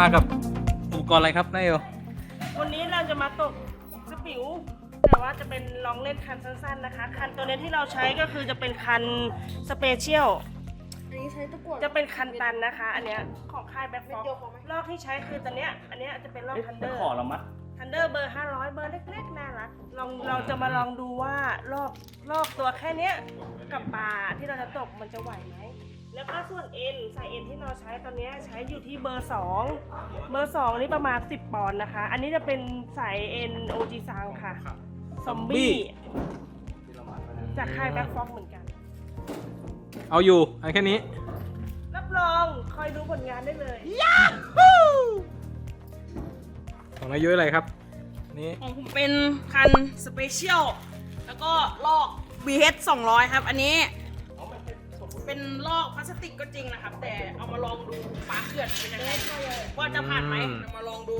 มากับอุปกรณ์อะไรครับนายเอลวันนี้เราจะมาตกสปิว แต่ว่าจะเป็นลองเล่นคันสั้นๆนะคะ คันตัวนี้ที่เราใช้ก็คือจะเป็นคันสเปเชียล อันนี้ใช้ตะกั่ว จะเป็นคันตันนะคะ อันเนี้ยของค่ายแบ็คฟ็อกลอกที่ใช้คือตัวเนี้ย อันเนี้ยจะเป็นลอกทันเดอร์ขอเรามัดทันเดอร์เบอร์500 เบอร์เล็กๆน่ารักลองเราจะมาลองดูว่าลอกลอกตัวแค่เนี้ยกับปลาที่เราจะตกมันจะไหวไหม แล้วก็ส่วนเอ็นสายเอ็นที่เราใช้ตอนเนี้ยใช้อยู่ที่เบอร์ 2 เบอร์ 2 นี่ประมาณ 10 ปอนด์นะคะ อันนี้จะเป็นสายเอ็นโอจีซังค่ะ ซอมบี้ จากค่ายแบ็คฟ็อกเหมือนกัน เอาอยู่อันแค่นี้ รับรองคอยดูผลงานได้เลยของนายยุ้ยอะไรครับ นี่ของผมเป็นคันสเปเชียล แล้วก็ลอก BH 200 ครับ อันนี้ เป็นลอกพลาสติกก็จริงนะครับ แต่เอามาลองดูปลาเขื่อนเป็นยังไงว่าจะผ่านไหมเอามาลองดู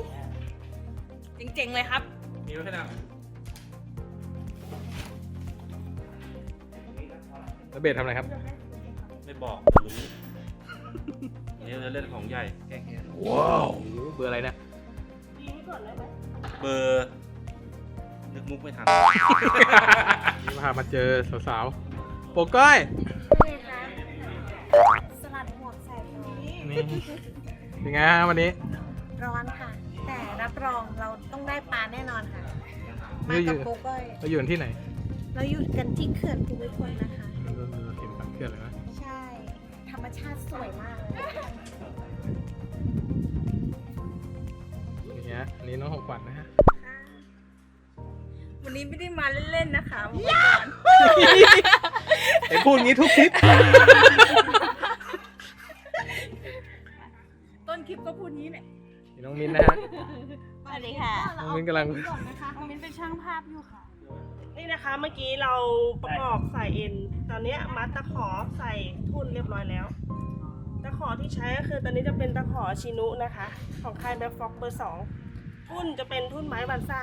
เจ๋งๆเลยครับมีไว้แค่นั้นแล้วเบสทำอะไรครับ ไม่บอกรู้นี่เราจะเล่นของใหญ่แก้แค้นว้าวเบอร์อะไรเนี่ยดีไว้ก่อนได้ไหมเบอร์นึกมุกไม่ทัน นี่พามาเจอสาวๆโปก้อยนี่ค่ะ สลัดหมวกใส่ร้อนนี่เป็นไงฮะวันนี้ร้อนค่ะ แต่รับรองเราต้องได้ปลาแน่นอนค่ะ มานี่อกับยู่โกโก้ยเราอยู่ที่ไหนเราอยู่กันที่เขื่อนภูมิพลนะคะ เราเห็นสังเกตเลยนะใช่ ธรรมชาติสวยมากเลยอย่างเงี้ยอันนี้น้องของขวัญนะฮะวันนี้ไม่ได้มาเล่นๆนะคะ ไอ้พูดงี้ทุกคลิป ก็พูดนี้เนี่ยนี่น้องมินนะฮะ สวัสดีค่ะ น้องมินกำลังน้องมิ้นเป็นช่างภาพอยู่ค่ะ นี่นะคะเมื่อกี้เราประกอบสายเอ็น ตอนเนี้ยมัดตะขอใส่ทุ่นเรียบร้อยแล้ว ตะขอที่ใช้ก็คือตอนนี้จะเป็นตะขอชินุนะคะ ของค่ายแบ็คฟ็อกเบอร์สองทุ่นจะเป็นทุ่นไม้บันซ่า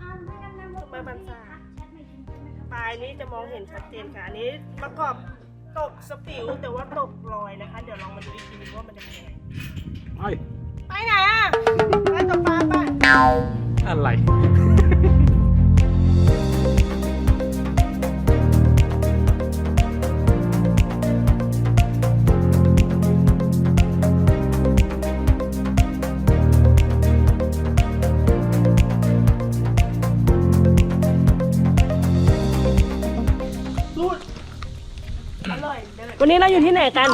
ทุ่นไม้บันซ่าปลายนี้จะมองเห็นชัดเจนค่ะอันนี้ประกอบตกสปิวแต่ว่าตกลอยนะคะ เดี๋ยวลองมาดูอีกทีนึงว่ามันจะเป็นยังไง ไอ้ไปไหนอะไปตกปลาไปอะไรวันนี้เราอยู่ที่ไหนกัน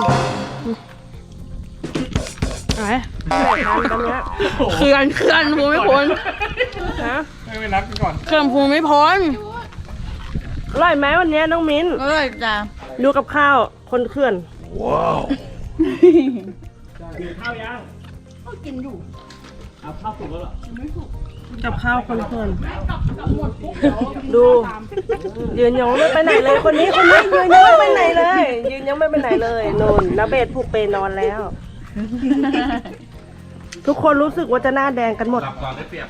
ไหนไหนกันตอนเนี้ยเขื่อนเขื่อนภูมิพลฮะไม่ไปนัดกันก่อนเขื่อนภูมิพลอร่อยไหมวันเนี้ยน้องมิ้นเอ้ยจ้ะดูกับข้าวคนเขื่อนกับข้าวคนเขื่อนดูยืนยังไม่ไปไหนเลยคนนี้คนนี้ยืนยังไม่ไปไหนเลย ยืนยังไม่ไปไหนเลยนนนาเบศผูกเปนอนแล้ว ทุกคนรู้สึกว่าจะหน้าแดงกันหมด หลับก่อนได้เปรียบ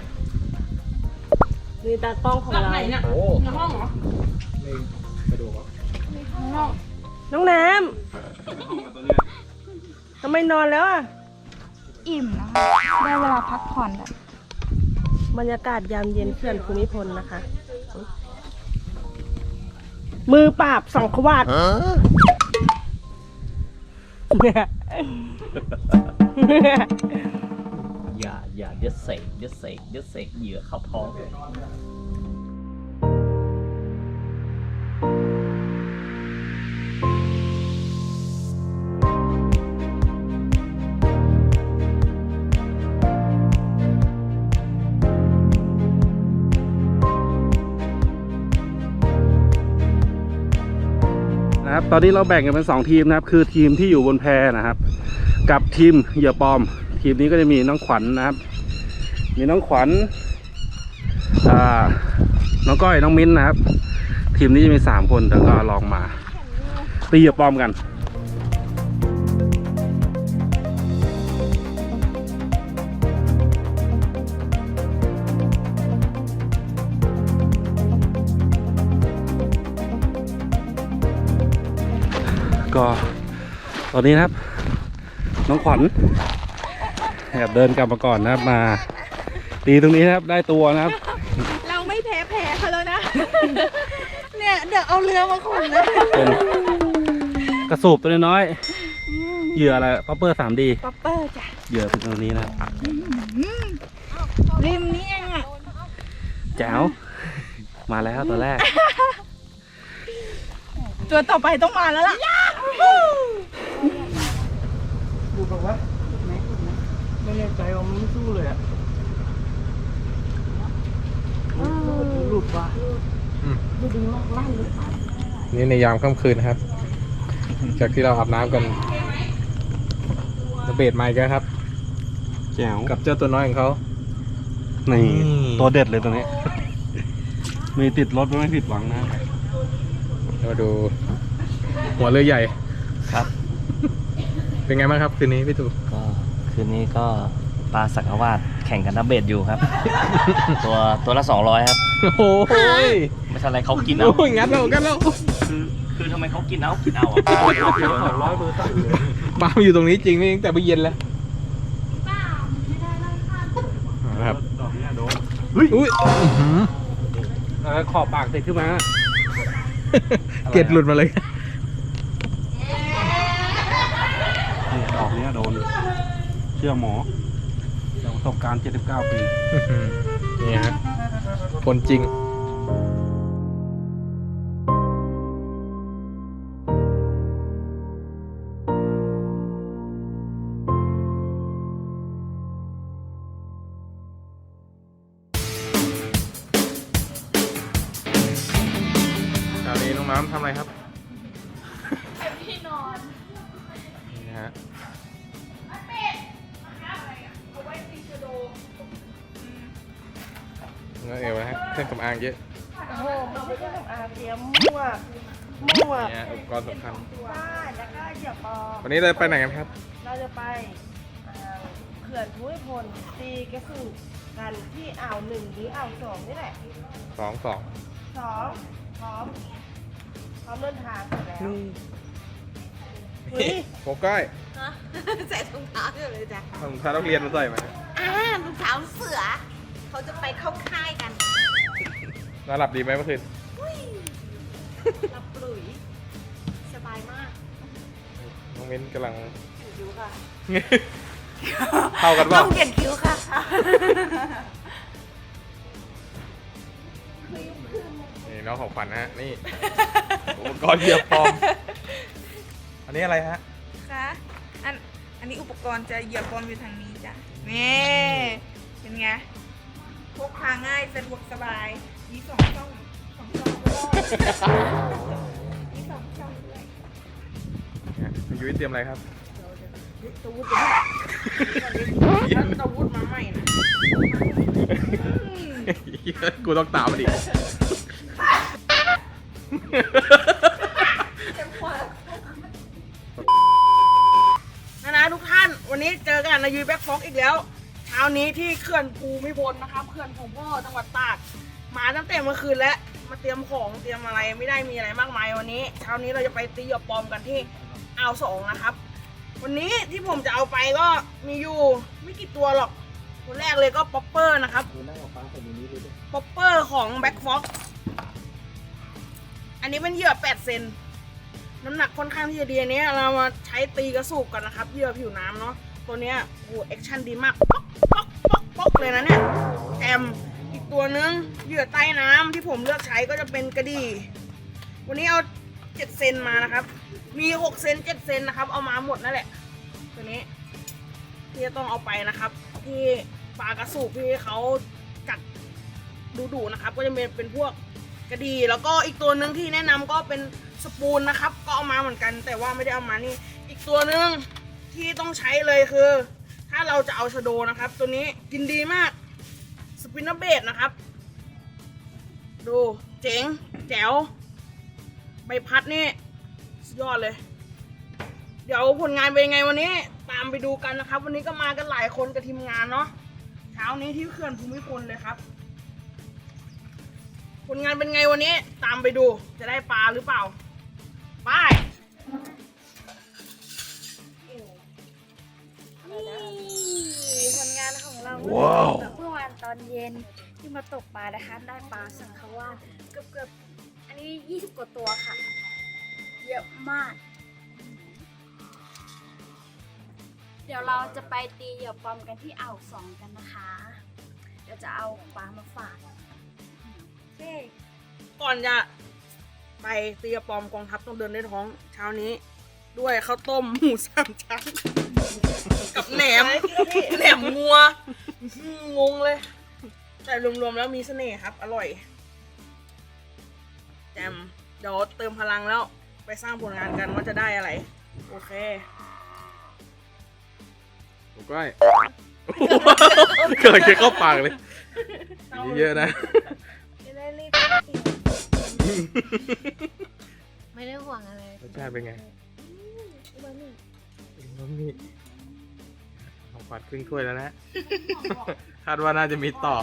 นี่ตากล้องของหลับเราไหนเนี่ยโอ้ในห้องเหรอไม่ไปดูเหรอน้องน้ำทำไมนอนแล้วอะ อิ่มนะคะ ได้เวลาพักผ่อนแล้ว บรรยากาศยามเย็นเขื่อนภูมิพลนะคะ มือปราบสองขวาด อย่าอย่าเดี๋ยวเสกเดี๋ยวเสกเดี๋ยวเสกเหยื่อเข้าท้อง ตอนนี้เราแบ่งกันเป็น 2 ทีมนะครับ คือทีมที่อยู่บนแพนะครับ กับทีมเหยื่อปลอม ทีมนี้ก็จะมีน้องขวัญนะครับ มีน้องขวัญน้องก้อยน้องมิ้นนะครับ ทีมนี้จะมี 3 คนแต่ก็ลองมาตีเหยื่อปลอมกัน ก็ตอนนี้นะครับ น้องขวัญแอบเดินกลับมาก่อนนะครับมาตีตรงนี้นะครับ ได้ตัวนะครับ เราไม่แพ้แพ้เขาแล้วนะ เนี่ยเดี๋ยวเอาเรือมาขนเลยเป็นกระสูบตัวน้อยๆเหยื่ออะไรป๊อปเปอร์สามดีป๊อปเปอร์จ้ะเหยื่อเป็นตัวนี้นะครับริมนี้เองอะแจ๋วมาแล้วตัวแรก ตัวต่อไปต้องมาแล้วล่ะ ไม่แน่ใจว่ามันไม่สู้เลยอะหลุดว่ะนี่ในยามค่ำคืนนะครับ จากที่เราอาบน้ำกันระเบิดไมค์กันครับ แจ๋วกับเจ้าตัวน้อยของเขานี่อืมตัวเด็ดเลยตัวนี้ มีติดรถไม่ผิดหวังนะ มาดู หัวเรือใหญ่ ครับ เป็นไงบ้างครับคืนนี้พี่ตูก็คืนนี้ก็ปลาสักวาดแข่งกันนับเบ็ดอยู่ครับ ตัวตัวละ 200 ครับ โอ้ยไม่ใช่อะไรเขากินเอาโอ้ยงัดเรากันแล้วคือคือทำไมเขากินเอากินเอาอะร้อยเบอร์ตั้งเลยปลามันอยู่ตรงนี้จริงนี่ตั้งแต่เมื่อเย็นแล้วนะครับดอกเนี้ยโดนอุ้ยอื้อหือเออขอบปากติดขึ้นมา เกล็ดหลุดมาเลย นี่ดอก เนี้ยโดน เชื่อหมอจากประสบการณ์ 79 ปี นี่ฮะคนจริง วันนี้เราไปไหนกันครับ เราจะไปอ่าเขื่อนภูมิพลตีกระสุนกันที่อ่าวหนึ่งหรืออ่าวสองนี่แหละสองสองสองพร้อมพร้อมเดินทางเสร็จแล้วเฮ้ยโกก้อยใส่ถุงเท้าอยู่เลยจ้ะรองเท้านักเรียนมาใส่มาอ่ารองเท้าเสือ เขาจะไปเข้าค่ายกันนอนหลับดีไหมเมื่อคืนหลับปลุยสบายมากน้ องมิ้นกำลังอยู่ค่ะเข้ากันเปต้ล่าองเปลี่ยนคิ้วค่ะนี่น้องของขวัญนะฮะ นี่ อุปกรณ์เหยียบปลอม อันนี้อะไรฮะ คะอันอันนี้อุปกรณ์จะเหยียบบอลอยู่ทางนี้จ้ะนี่เป็นไงพกพาง่ายสะดวกสบายมีสองช่องสองช่องด้ คุณยุ้ยเตรียมอะไรครับตะวุฒตะวุฒมาใหม่นะกูต้องตามมาดินะนะทุกท่าน วันนี้เจอกันในยูแบ็กฟ็อกอีกแล้ว เช้านี้ที่เขื่อนภูมิพลนะครับเขื่อนของพ่อจังหวัดตาก มาตั้งแต่เมื่อคืนแล้ว มาเตรียมของเตรียมอะไรไม่ได้มีอะไรมากมายวันนี้ เช้านี้เราจะไปตีหยบปอมกันที่ อ่าวสองนะครับ วันนี้ที่ผมจะเอาไปก็มีอยู่ไม่กี่ตัวหรอก ตัวแรกเลยก็ป๊อปเปอร์นะครับป๊อปเปอร์ของแบ็กฟ็อกอันนี้เป็นเหยื่อ 8 เซน น้ำหนักค่อนข้างที่จะดีอันนี้เรามาใช้ตีกระสูบกันนะครับ เหยื่อผิวน้ำเนาะ ตัวเนี้ยโอ้โหแอคชั่นดีมากป๊อกป๊อกป๊อกป๊อกเลยนะเนี่ยแถมอีกตัวนึงเหยื่อใต้น้ำที่ผมเลือกใช้ก็จะเป็นกระดี่ วันนี้เอา 7 เซนมานะครับ มี6เซน7เซนนะครับ เอามาหมดนั่นแหละ ตัวนี้ที่จะต้องเอาไปนะครับ ที่ปลากระสูบที่เขาจัดดูๆนะครับ ก็จะเป็นเป็นพวกกระดีแล้วก็อีกตัวหนึ่งที่แนะนำก็เป็นสปูนนะครับ ก็เอามาเหมือนกัน แต่ว่าไม่ได้เอามานี่ อีกตัวหนึ่งที่ต้องใช้เลยคือ ถ้าเราจะเอาชะโดนะครับ ตัวนี้กินดีมากสปินเนอร์เบดนะครับ ดูเจ๋งแจ๋วใบพัดนี่ ยอดเลย เดี๋ยวผลงานเป็นยังไงวันนี้ ตามไปดูกันนะครับ วันนี้ก็มากันหลายคนกับทีมงานเนาะเช้านี้ที่เขื่อนภูมิพลเลยครับ ผลงานเป็นไงวันนี้ ตามไปดูจะได้ปลาหรือเปล่าไปนี่งานของเราว้าวเมื่อวานตอนเย็นที่มาตกปลานะคะ ได้ปลาสังขวาสเกือบเกือบๆอันนี้ 20 กว่าตัวค่ะ เยอะมาก เดี๋ยวเราจะไปตีเหยื่อปลอมกันที่อ่าวสองกันนะคะ เดี๋ยวจะเอาปลามาฝากเย้ก่อนจะไปเตียปลอมกองทัพต้องเดินด้วยท้องเช้านี้ ด้วยข้าวต้มหมูสามชั้น กับแหนมแหนมงัวอื้อหืองงเลย แต่รวมๆแล้วมีเสน่ห์ครับ อร่อยแจมเดี๋ยวเติมพลังแล้ว ไปสร้างผลงานกันว่าจะได้อะไร โอเคถูกก้อยเกิดจะเข้าปากเลย เยอะๆนะ จะได้รีบไม่ได้ห่วงอะไรรสชาติเป็นไงบะหมี่น้ำนี่ของปัดครึ่งถ้วยแล้วนะคาดว่าน่าจะมีต่อ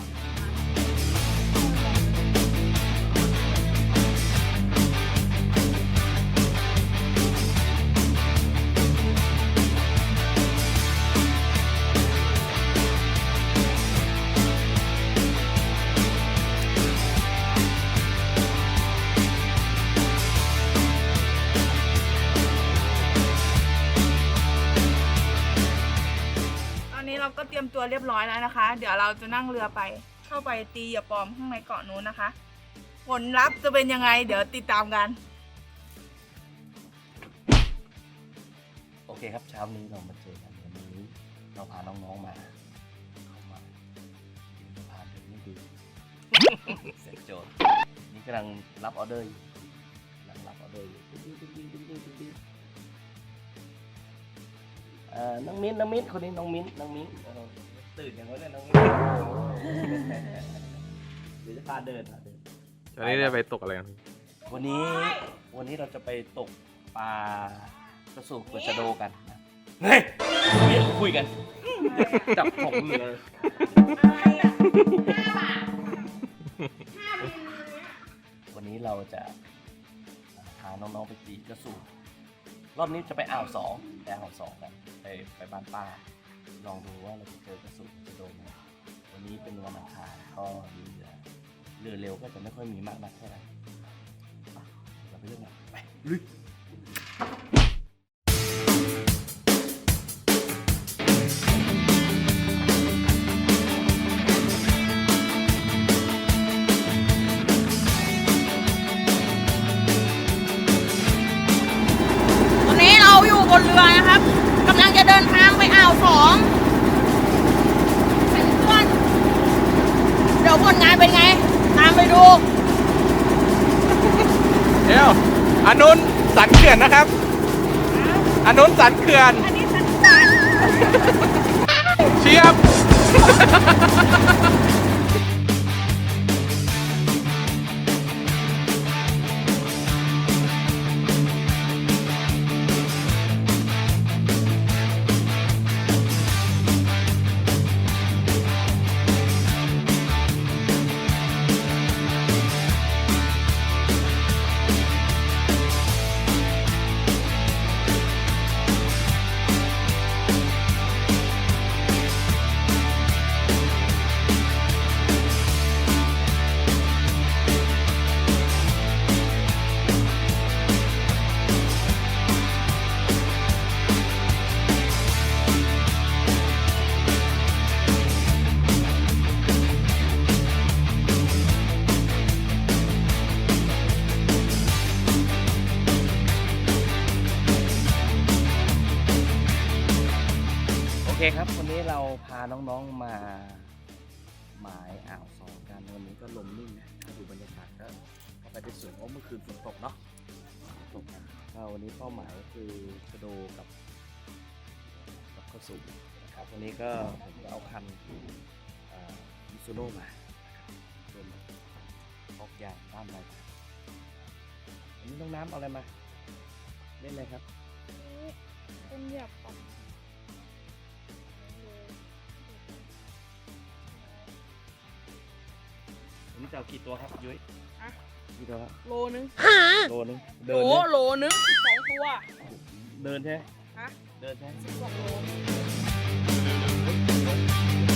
รียมตัวเรียบร้อยแล้วนะคะ เดี๋ยวเราจะนั่งเรือไป เข้าไปตีเหยื่อปลอมข้างในเกาะนู้นนะคะ ผลลัพธ์จะเป็นยังไง เดี๋ยวติดตามกัน โอเคครับเช้านี้เรามาเจอกันวันนี้ เราพาน้องๆมาเข้ามาสะพานเป็นไม่ดี เสร็จโจทย์นี่กำลังรับออเดอร์อยู่กำลังรับออเดอร์อยู่ติ๊งติ๊งติ๊งติ๊งติ๊งติ๊ง น้องมิ้นน้องมิ้นคนนี้น้องมิ้นน้องมิ้นเออตื่นอย่างไรเนี่ยน้องมิ้นเดี๋ยวจะพาเดินพาเดินตอนนี้ได้ไปตกอะไรกันพี่วันนี้วันนี้เราจะไปตกปลากระสูบกระชะโดกันนะเฮ้ยเดี๋ยวคุยกันจับผมเลยวันนี้เราจะพาน้องๆไปตีกระสูบ รอบนี้จะไปอ่าวสองไปอ่าวสองกันไปไปบ้านป้า ลองดูว่าเราจะเจอกระสุนจะโดนไหมวันนี้เป็นวันอังคารก็มีเรือเรือเร็วก็จะไม่ค่อยมีมากนักเท่าไหร่เราไปเรื่องไหนไปลุย นนุนสันเขื่อนนะครับ อันนุนสันเขื่อน อันนี้สันสันเชียบ น้องๆมาหมายอ่าวสองกันวันนี้ก็ลมนิ่งนะถ้าดูบรรยากาศก็ก็ไปได้สวยเพราะเมื่อคืนฝนตกเนาะฝนตกนะก็วันนี้เป้าหมายก็คือกระโดกับกับข้าสุกนะครับวันนี้ก็ผมเอาคันมิซูโน่มานะครับรวมพกยางต้านไม้วันนี้น้องน้ำเอาอะไรมาเล่นอะไรครับเป็นเหยื่อปลอ นนี้จะเอากี่ตัวครับยุ้ยฮะกี่ตัวครับโลนึงโลนึงโหเดินเนี่ยโหลนึงสองตัว เดินใช่ไหมฮะ เดินใช่ไหมสองโลนี่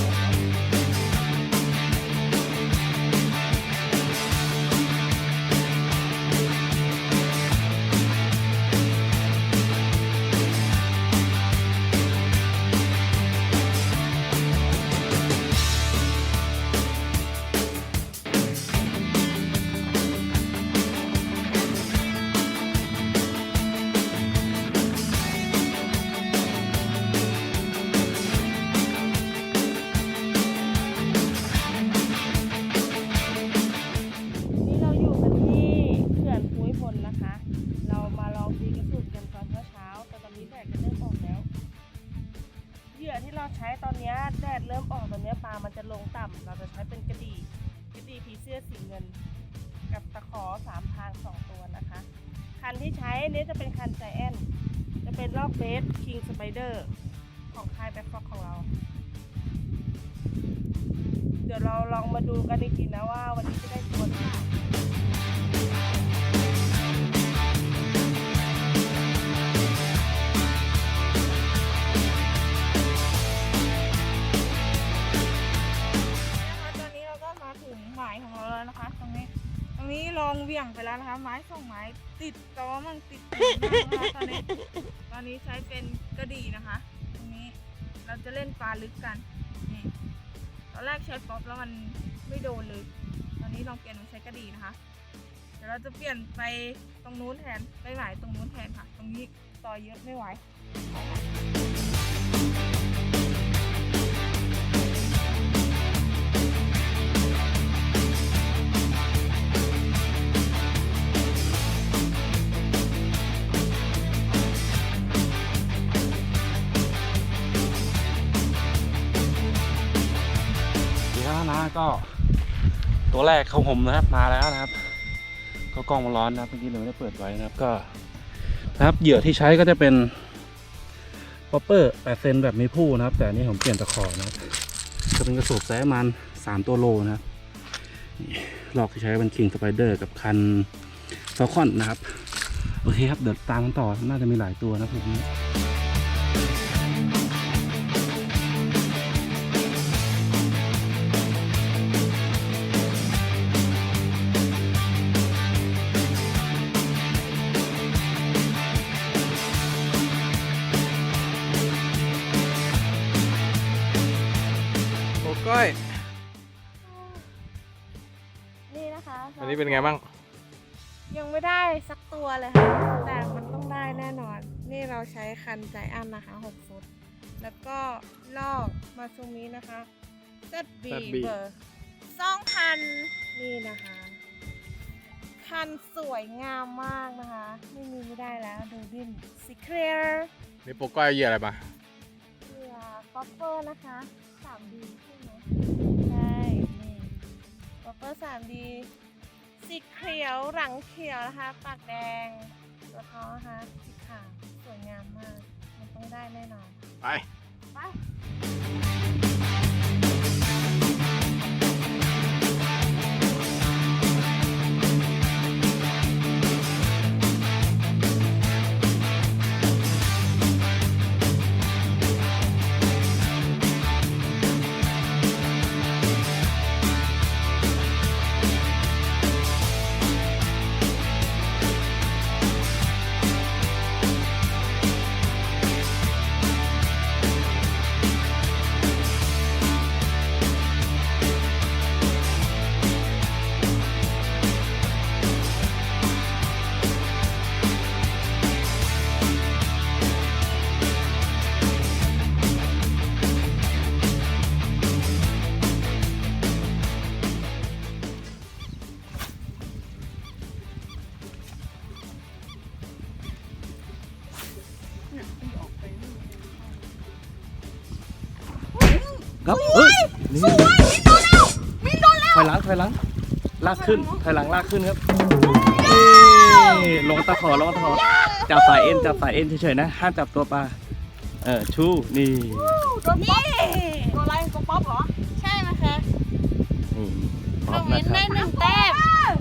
เวี่ยงไปแล้วนะคะ ไม้สองไม้ติดตอมั่งติดปีกมั่งนะคะตอนนี้ตอนนี้ใช้เป็นกระดี่นะคะ ตรงนี้เราจะเล่นปลาลึกกันนี่ตอนแรกใช้ป๊อปแล้วมันไม่โดนเลย ตอนนี้ลองเปลี่ยนมาใช้กระดี่นะคะ เดี๋ยวเราจะเปลี่ยนไปตรงนู้นแทนไปหมายตรงนู้นแทนค่ะ ตรงนี้ต่อเยอะไม่ไหว ก็ตัวแรกเขาผมนะครับมาแล้วนะครับ ก็กล้องมันร้อนนะครับเมื่อกี้เราไม่ได้เปิดไว้นะครับก็นะครับเหยื่อที่ใช้ก็จะเป็นป๊อปเปอร์8เซนแบบมีผู้นะครับ แต่นนี้ผมเปลี่ยนตะขอนะครับจะเป็นกระสุนไซส์ประมาณ3ตัวโลนะครับนี่ลอกที่ใช้เป็นคิงสไปเดอร์กับคันฟอลคอนนะครับ โอเคครับ เดี๋ยวตามกันต่อ น่าจะมีหลายตัวนะพวกนี้ นะคะอันนี้เป็นไงบ้าง ยังไม่ได้สักตัวเลยค่ะ แต่มันต้องได้แน่นอน นี่เราใช้คันใจอันนะคะ6ฟุต แล้วก็ลอกมาซูมินะคะ ZB ZB เบอร์สองพันนี่นะคะ คันสวยงามมากนะคะ ไม่มีไม่ได้แล้วดูดินสีเคลียร์นี่โปก้อยเอาเหยื่ออะไรมาเสือป๊อปเปอร์นะคะ 3D ใช่ไหมใช่นี่ป๊อปเปอร์ 3D สีเขียวหลังเขียวนะคะปากแดงตัวท้อนะคะสีขาวสวยงามมาก มันต้องได้แน่นอนไป ไป ครับเฮ้ยนี่สวยมินโดนแล้วมินโดนแล้วถอยหลังถอยหลังลากขึ้นถอยหลังลากขึ้นครับนี่ลงตะขอลงตะขอจับสายเอ็นจับสายเอ็นเฉยๆนะห้ามจับตัวปลาเออชูนี่ตัวป๊อปตัวอะไรตัวป๊อปเหรอใช่ไหมคะนี่พร้เราอมวินะนคได้รับหนึ่งแต้ม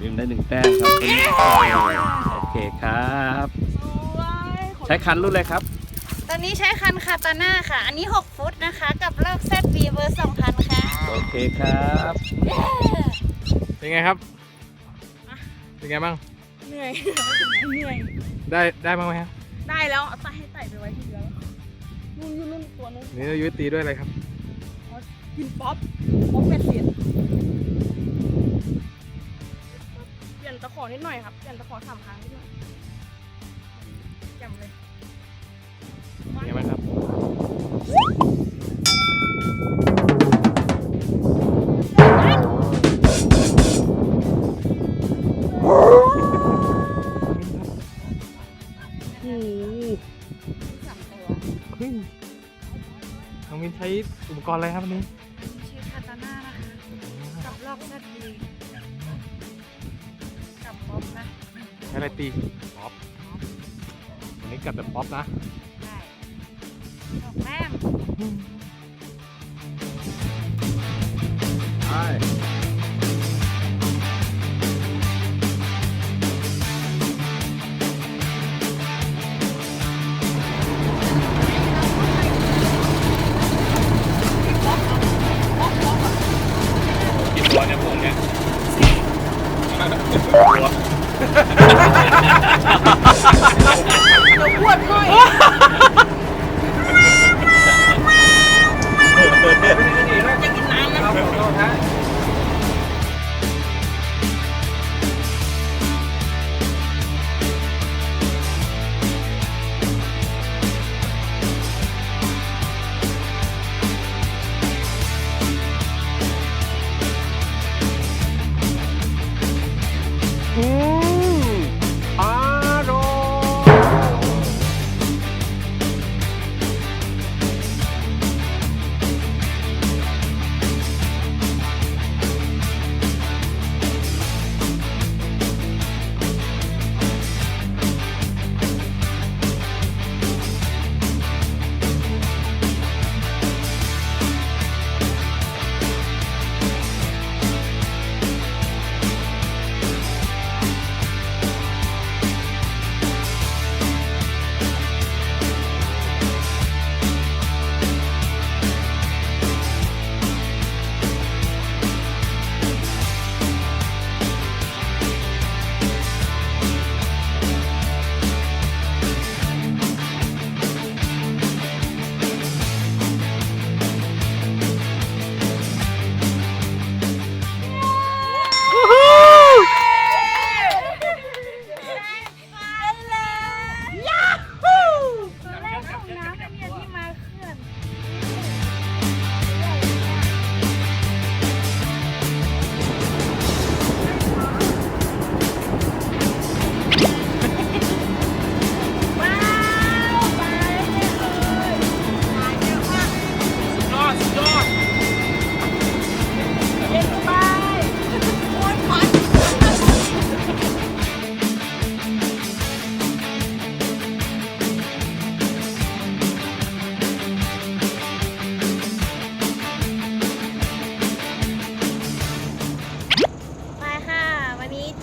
ยิงได้หนึ่งแต้มครับตัวนี้โอเคครับสวยใช้คันรุ่นเลยครับแต่อ นนี้ใช้คันคาตาน่าค่ะ อันนี้ 6 ฟุตนะคะ กับลอก ZB เบอร์2000ค่ะโอเคครับเป็นไงครับ เป็นไงบ้าง เหนื่อย เหนื่อย ได้ได้บ้างไหมครับ ได้แล้วเอาไต่ให้ไต่ไปไว้ที่เดียวนู่นอยู่นู่นตัวนึงนี่เรายุ้ยตีด้วยอะไรครับ กินป๊อปป๊อปเป็ดเสียนเปลี่ยนตะขอนิดหน่อยครับ เปลี่ยนตะขอสามครั้งนิดหน่อยจำเลย ช้อุปกรณ์อะไรครับวันนี้ใช้คาตาน่านะคะกับลอก ZB กับบ๊อบนะใช้อะไรตีป๊อปวันนี้กลับแบบป๊อปนะได้ดอกแป้งใช่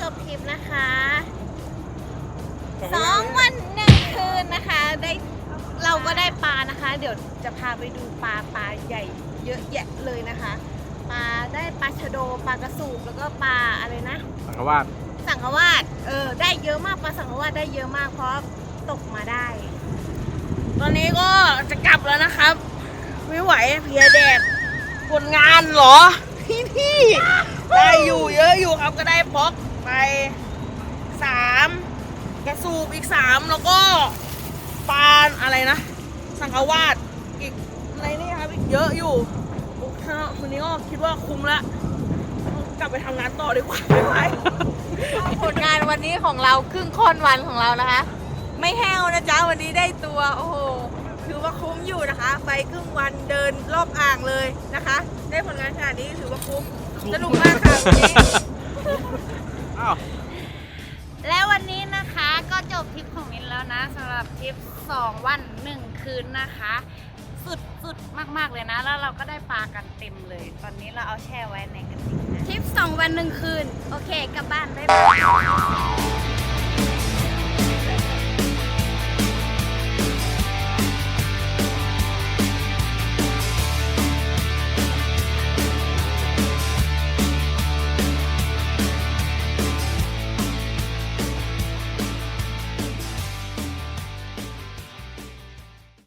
จบทริปนะคะสองวันหนึ่งคืนนะคะได้เราก็ได้ปลานะคะ เดี๋ยวจะพาไปดูปลาปลาใหญ่เยอะแยะเลยนะคะปลาได้ปลาชะโดปลากระสูบแล้วก็ปลาอะไรนะ สังกวาดสังขวาดเออได้เยอะมากปลาสังขวาดได้เยอะมากเพราะตกมาได้ ตอนนี้ก็จะกลับแล้วนะครับ ไม่ไหวเพลียแดดผลงานเหรอพี่พี่ได้อยู่เยอะอยู่ครับก็ได้บล็อก ไปสามกระสูบอีกสามแล้วก็ปานอะไรนะ สังขวาดอีกอะไรนี่ครับอีกเยอะอยู่โอเควันนี้ก็คิดว่าคุ้มละกลับไปทำงานต่อดีกว่าไม่ไหวผลงานวันนี้ของเราครึ่งค่อนวันของเรานะคะ ไม่แห้วนะจ๊ะวันนี้ได้ตัวโอ้โหถือว่าคุ้มอยู่นะคะ ไปครึ่งวันเดินรอบอ่างเลยนะคะ ได้ผลงานขนาดนี้ถือว่าคุ้มสนุกมากค่ะวันนี้ อ้าวและวันนี้นะคะก็จบทริปของมินแล้วนะสำหรับทริป 2 วัน 1 คืนนะคะ สุดสุดมาก ๆ เลยนะ แล้วเราก็ได้ปลากันเต็มเลย ตอนนี้เราเอาแช่ไว้ในกระติกนะทริป 2 วัน 1 คืน โอเคกลับบ้านบ๊ายบาย